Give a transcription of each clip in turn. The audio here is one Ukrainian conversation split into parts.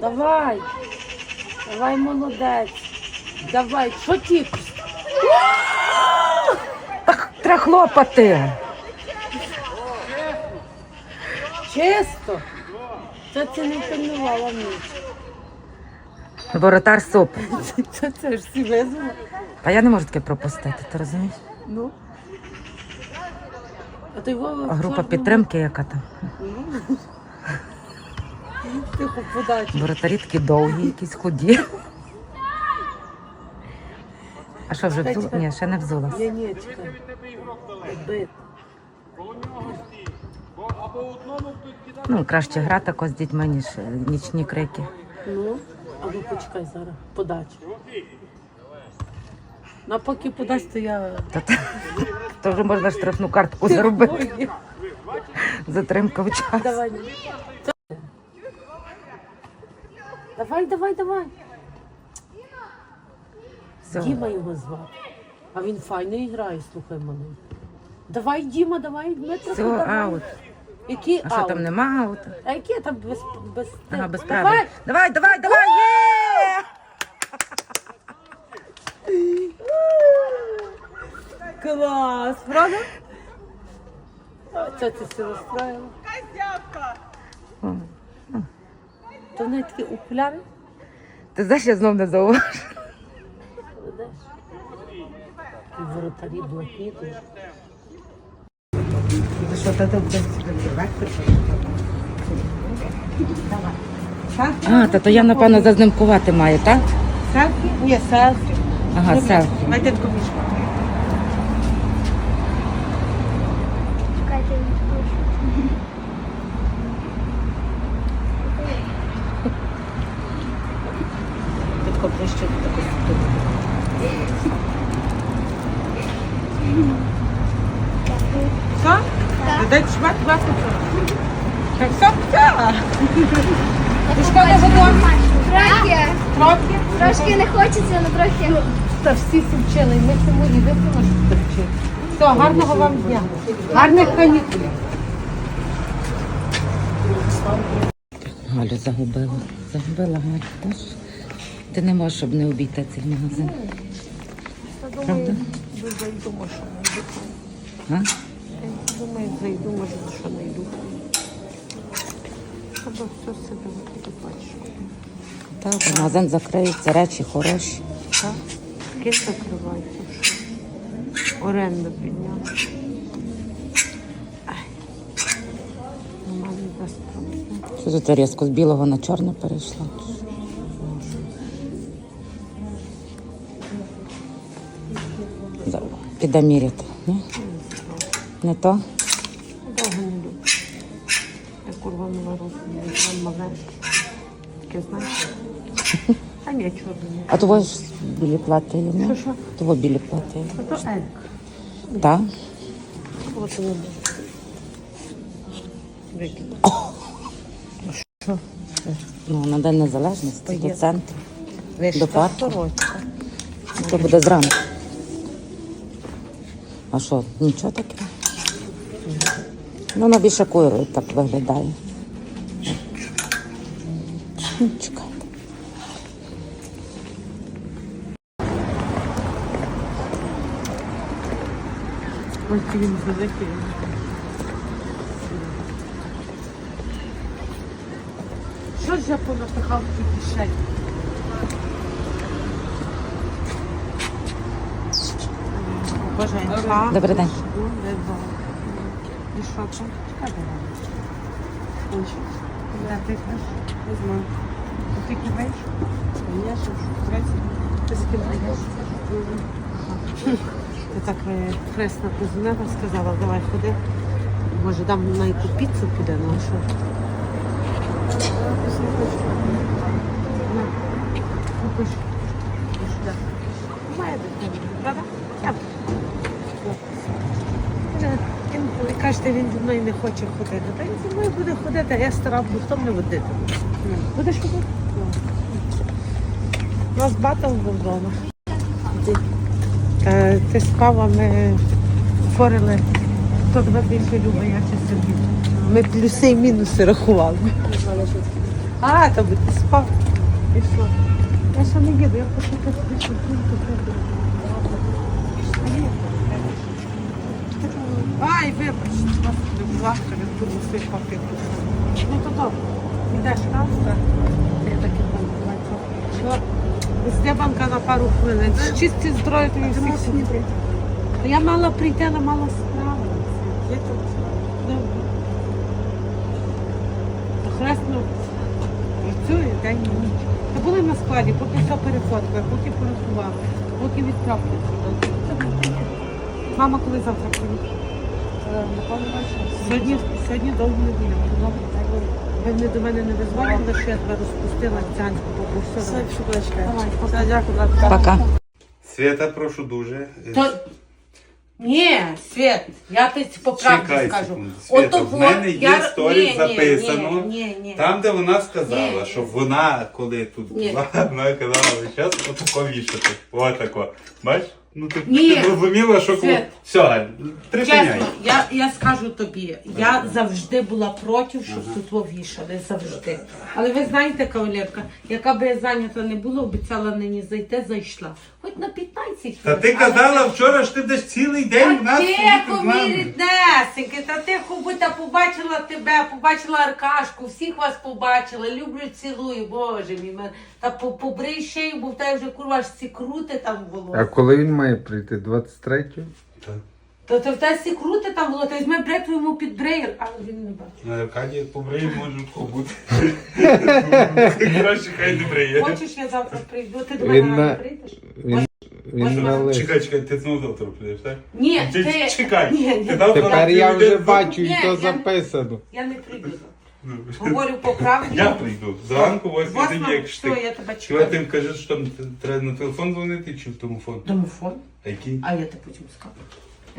Давай. Давай, молодець. Давай, що ті? Треба хлопати. Чисто. Це ти не пильнувала ніч. Воротар суп. Це, це ж всі визвали. Та я не можу таке пропустити, ти розумієш? Ну. А ти Вова, в Група чорному? підтримки, яка там. Тихо подачі. Воротарі такі довгі, якісь худі. А що вже взула? Ні, ще не взула. Ні, ні, чекай. Бит. Ну, краще гра тако з дітьми, ніж нічні крики. Ну, а ну почекай зараз. Подача. Ну, а поки подач, то я. То, то, то вже можна штрафну картку заробити. Затримка в час. Давай. Давай, давай, давай. Все. Діма його звати. А він файно грає, слухай мене. Давай, Діма, давай, Дмитро. Все, давай. аут. Який А що аут? там нема ауту? А які там без, без... Ага, без Давай! правил. Давай, давай, давай! Є! Клас, правда? Це ти все розправила. То в неї такі окуляри. Ти знаєш, я знов не зауважу. І воротарі. Що ти А, та то я, напевно, зазнимкувати маю, так? Селфі? Ні, селфі. Ага, селфі. Дайте таку мішку. Катя не хоче. Ти тако ближче до такого. Все? Дайте шмат, будь ласка. Так, все? Так. Ти шкода готова? Трохи. Трохи? Трошки не хочеться, але трохи. Та всі всі вчили, і ми цьому і випимо, що вчили. Все, гарного вам дня. Гарних канікул. Галю загубила. Загубила Галю. Тож ти не можеш, щоб не обійти цей магазин. Правда? Зайду, може, А? Думаю, зайду, може, що знайду. Або все себе буде бачиш. Так, магазин закриється, речі хороші. Так? Таке закривається. що Оренду не. Що тут різко з білого на чорне перейшло? За- Піде міряти, ні? Не то? Довго не люблю. Я курва не вару, не. Таке знаєш? А ні, ні. А того ж білі плати, ні? Що, що? Того білі плати. А то Ерик. Так? От воно. Викинь. Ну, на День Незалежності, до центру. До парку. сорочка. То буде зранку. А що, нічого таке? Ну, на вішаку так виглядає. Ну, чекайте. Ось він великий. Що ж я понапихав в ті кишені? Бажанька. Добрий день. І що це? Чекай, давай. Ось. Де ти йдеш? Не знаю. Ж Ти з ким йдеш? Ти так е, хресна позвонила, сказала, давай ходи. Може, дам на яку піцу піде, ну а що? Ну, ну, пиш. Пиш, да. Має дитина, правда? Я. Каже, Він кажете, він зі мною не хоче ходити. Та він зі мною буде ходити, а я стара буду, хто мене водити? Будеш ходити? У нас батл був вдома. Е, Ти з кавами спорили, хто тебе більше любить, я чи собі. Ми плюси і мінуси рахували. А, то би ти спав. Я ще не їду, я хочу пити Ай, вибач, господи, будь ласка, все папити. Ну то добре. Ідеш раз, так? Я так і Що? Стебанка на пару хвилин. Чисті здоров'я тобі всіх. Я мала прийти, але мала справу. Я тут То хресно працює день і ніч. Та були на складі, поки все перефоткає, поки порахував, поки відправки. Мама коли завтра приїде? Сьогодні, сьогодні довго не буде. Добре. Ви не до мене не визвали, що я тебе розпустила цянську, бо все. Давай, пока. дякую. Пока. Свята, прошу дуже. То... Ні, Свет, я тобі по правді Чекай скажу. секунду. Свята, Ото в мене є я- сторіс ні, ні, записано. Ні, ні, ні. Там, де вона сказала, Ні. що вона, коли тут Ні. була, вона казала весь час отако вішати. Отако. Бачиш? Ну ти, Ні. ти зрозуміла, що коли. Все, припиняй. Чесно, я, я скажу тобі, я завжди була проти, щоб тут вішали, завжди. Але ви знаєте, кавалерка, яка би я зайнята не була, обіцяла нині зайти, зайшла. Хоч на 15 Та ти казала вчора, що ти десь цілий день в нас сидіти Тихо, з мій нами. ріднесенький, та тихо будь, та побачила тебе, побачила Аркашку, всіх вас побачила, люблю, цілую, боже мій. мене. Та по- побрий шею, бо в тебе вже курва ж ці крути там було. А коли він має прийти? 23-го? Так. Та то в тебе всі крути там було, та візьми бритву йому під бреєр, але він не бачить. На Аркадія побриє, може побути. Краще хай не бриє. Хочеш, я завтра прийду, ти до Він мене на- рано прийдеш? Він, він на лист. Чекай, чекай, ти знову завтра прийдеш, так? Ні, Чи- ти... Чекай. Ні, Ти ні, дав Тепер я вже день бачу, Ні, і то я- записано. я не прийду. Ну, Говорю по правді. Я прийду. Зранку, ось Восьма, годині, як все, ти. я тебе Чого чекаю. ти кажеш, що там треба на телефон дзвонити чи в домофон? Домофон? А який? А я тебе потім скажу.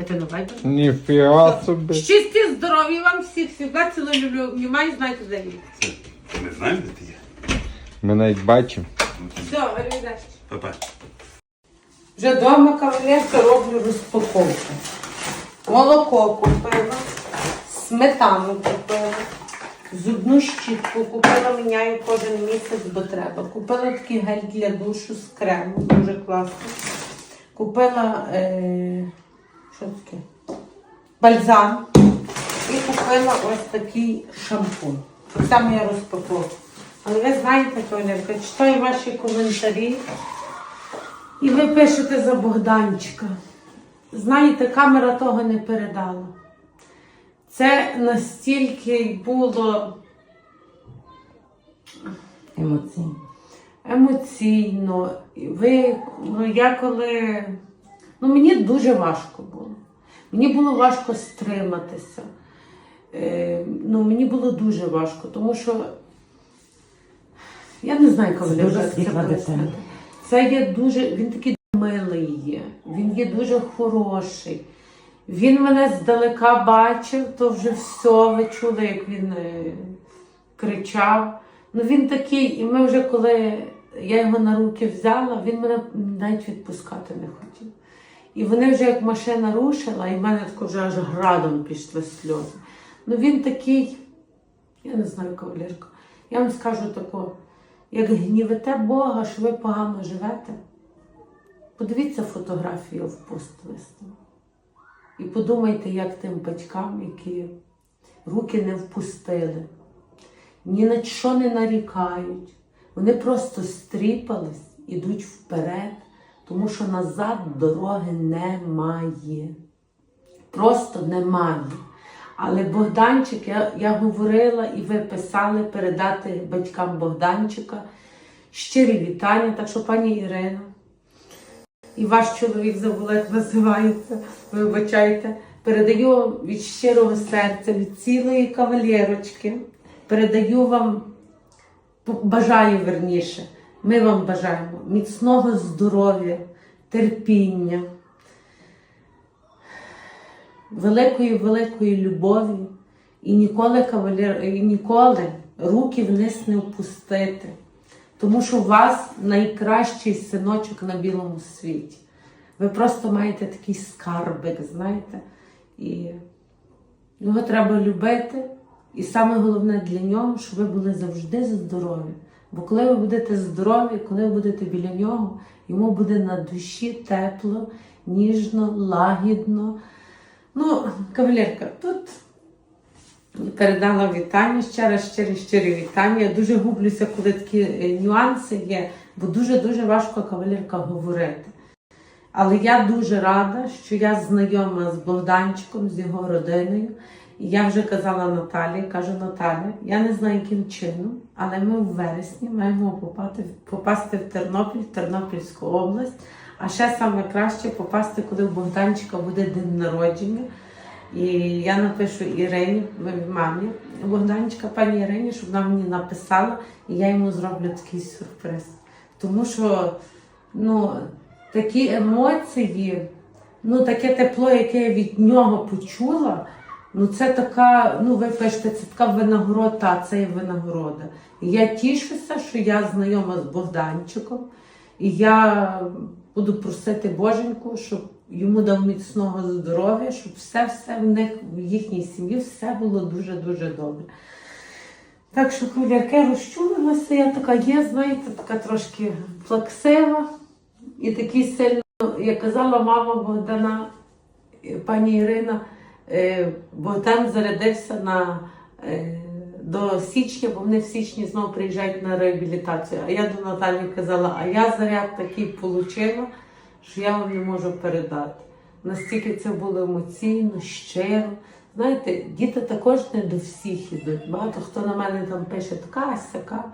Тебе не вайбер. Ніфіга собі. Щасті, здоров'я вам всіх, всіх цілу люблю. Обнімаю, знаєте, де я. Це, не знаєш, де ти є? Ми навіть бачимо. Все, arrivederci. Па-па. Вже вдома кавалерка роблю розпаковку. Молоко купила, сметану купила, зубну щітку купила, міняю кожен місяць, бо треба. Купила такий гель для душу з кремом, дуже класно. Купила е, що таке? бальзам і купила ось такий шампунь. Це моя розпаковка. Але ви знаєте, кавалерка, читаю ваші коментарі. І ви пишете за Богданчика. Знаєте, камера того не передала. Це настільки було Емоційно. емоційно. Ви, ну я коли. Ну, мені дуже важко було. Мені було важко стриматися. Е, ну, мені було дуже важко, тому що я не знаю, коли дуже це світла пояснити. дитина. Це є дуже, він такий милий є, він є дуже хороший. Він мене здалека бачив, то вже все, ви чули, як він е, кричав. Ну він такий, і ми вже коли я його на руки взяла, він мене навіть відпускати не хотів. І вони вже як машина рушила, і в мене тако вже аж градом пішли сльози. Ну він такий, я не знаю, кавалерка. Я вам скажу тако, як гнівите Бога, що ви погано живете. Подивіться фотографію в пост. І подумайте, як тим батькам, які руки не впустили, ні на що не нарікають. Вони просто стріпались, ідуть вперед, тому що назад дороги немає. Просто немає. Але Богданчик, я, я говорила і ви писали передати батькам Богданчика щирі вітання. Так що, пані Ірино, і ваш чоловік забула, як називається, вибачайте. Передаю вам від щирого серця, від цілої кавалерочки. Передаю вам, бажаю верніше. Ми вам бажаємо міцного здоров'я, терпіння, великої великої любові і ніколи кавалер, і ніколи руки вниз не опустити. Тому що у вас найкращий синочок на білому світі. Ви просто маєте такий скарбик, знаєте, і його треба любити, І саме головне для нього, щоб ви були завжди здорові. Бо коли ви будете здорові, коли ви будете біля нього, йому буде на душі тепло, ніжно, лагідно. Ну, кавалерка, тут передала вітання, ще раз щирі щирі вітання. Я дуже гублюся, коли такі е, нюанси є, бо дуже-дуже важко кавалерка говорити. Але я дуже рада, що я знайома з Богданчиком, з його родиною. Я вже казала Наталі, кажу Наталя, я не знаю, яким чином, але ми в вересні маємо попасти, попасти в Тернопіль, в Тернопільську область. А ще саме краще попасти, коли у Богданчика буде день народження. І я напишу Ірині, мамі Богданчика, пані Ірині, щоб вона мені написала, і я йому зроблю такий сюрприз. Тому що ну, такі емоції, ну таке тепло, яке я від нього почула, ну це така, ну ви пишете, це така винагорода, це є винагорода. І я тішуся, що я знайома з Богданчиком, і я буду просити Боженьку, щоб йому дав міцного здоров'я, щоб все-все в них, в їхній сім'ї, все було дуже-дуже добре. Так що кавалерка розчулилася, я така є, знаєте, така трошки плаксива і такий сильно, як казала мама Богдана, пані Ірина, Богдан зарядився на, е, до січня, бо вони в січні знову приїжджають на реабілітацію. А я до Наталі казала, а я заряд такий отримала, що я вам не можу передати. Настільки це було емоційно, щиро. Знаєте, діти також не до всіх ідуть. Багато хто на мене там пише така сяка,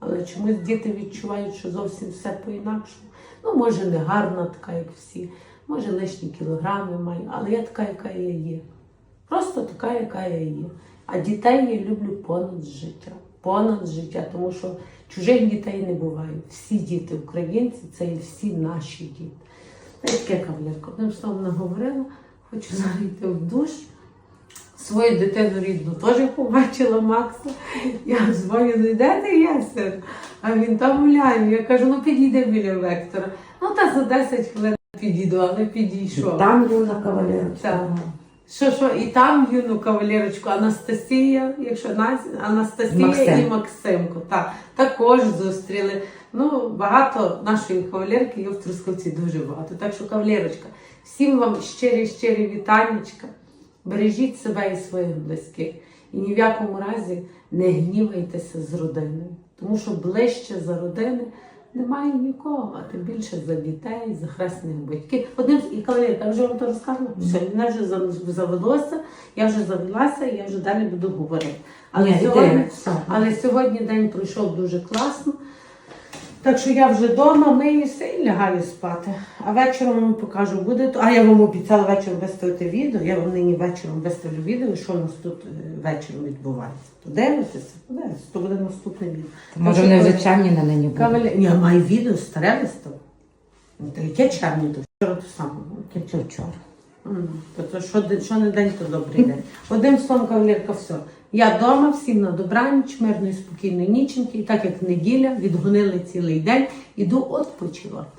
але чомусь діти відчувають, що зовсім все по-інакшому. Ну, може, не гарна така, як всі, може лишні кілограми маю, але я така, яка я є. Просто така, яка я є. А дітей я люблю понад життя. Понад життя, тому що чужих дітей не буває. Всі діти українці це і всі наші діти. Таке кавалерка. Одним словом наговорила, хочу зайти в душ. Свою дитину рідну теж побачила Макса. Я дзвоню, ну де ти є. А він там гуляє. Я кажу, ну підійди біля вектора. Ну та за 10 хвилин підійду, але підійшов. Там юна кавалерочка. Що, що, і там юну кавалерочку Анастасія, якщо Настя- Анастасія Максим. і Максимко, так, також зустріли. Ну, багато нашої кавалерки є в Трускавці дуже багато. Так що, кавалерочка, всім вам щирі, щирі вітаннячка. Бережіть себе і своїх близьких. І ні в якому разі не гнівайтеся з родиною. Тому що ближче за родини немає нікого, тим більше за дітей, за хресних батьків. Одним з- і кавалерка, я вже вам то розказувала. Все, мене вже завелося, я вже завелася, я вже далі буду говорити. Але, Ні, сьогодні, але сьогодні день пройшов дуже класно. Так що я вже вдома миюся і лягаю спати. А вечором вам покажу буде. то- А я вам обіцяла вечором виставити відео. Я вам нині вечором виставлю відео, що у нас тут е, вечором відбувається. То дивитеся, подивитися, то буде наступне відео. Може, вони вже чемні на нині будуть. Каваля... Я маю відео старе виставив. Ну, Та яке червні, то вчора то саме. Яке Це вчора. М, То, то що, що не день, то добрий день. Одним словом, кавалерка, все. Я вдома, всім на добраніч, мирної, спокійної ніченьки. Так як неділя, відгонили цілий день, іду відпочивати.